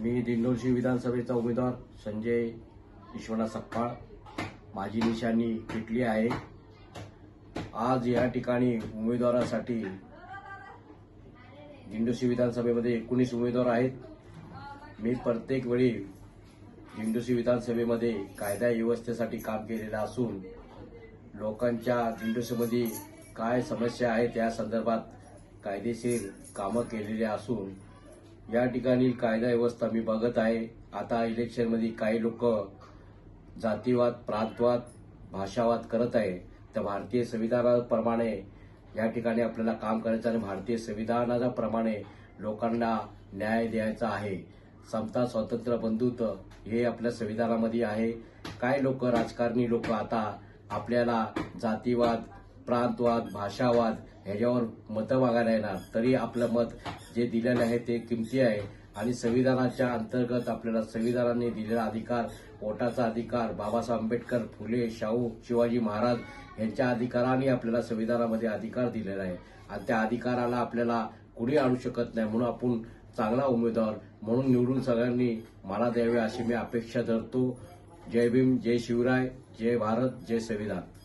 मी दिंडोरशी विधानसभेचा उमेदवार संजय विश्वनाथ सप्पाळ. माझी निशाणी फिटली आहे. आज या ठिकाणी उमेदवारासाठी दिंडोशी विधानसभेमध्ये एकोणीस उमेदवार आहेत. मी प्रत्येक वेळी दिंडोशी विधानसभेमध्ये कायदा व्यवस्थेसाठी काम केलेलं असून लोकांच्या दिंडोशीमध्ये काय समस्या आहेत त्या संदर्भात कायदेशीर कामं केलेली असून या ठिकाणी कायदा व्यवस्था मी बघत आहे. आता इलेक्शनमध्ये काही लोक जातीवाद प्रांतवाद भाषावाद करत आहे. तर भारतीय संविधानाप्रमाणे या ठिकाणी आपल्याला काम करायचं आणि भारतीय संविधानाप्रमाणे लोकांना न्याय द्यायचा आहे. समता स्वातंत्र्य बंधुत्व हे आपल्या संविधानामध्ये आहे. काय लोक राजकारणी लोक आता आपल्याला जातीवाद प्रांतवाद भाषावाद ह्याच्यावर मतं मागायला येणार. तरी आपलं मत जे दिलेलं आहे ते किमती आहे. आणि संविधानाच्या अंतर्गत आपल्याला संविधानाने दिलेला अधिकार वोटाचा अधिकार बाबासाहेब आंबेडकर फुले शाहू शिवाजी महाराज यांच्या अधिकाराने आपल्याला संविधानामध्ये अधिकार दिलेला आहे. आणि त्या अधिकाराला आपल्याला कुणी आणू शकत नाही म्हणून आपण चांगला उमेदवार म्हणून निवडून सगळ्यांनी मला द्यावे अशी मी अपेक्षा धरतो. जय भीम जय शिवराय जय भारत जय संविधान.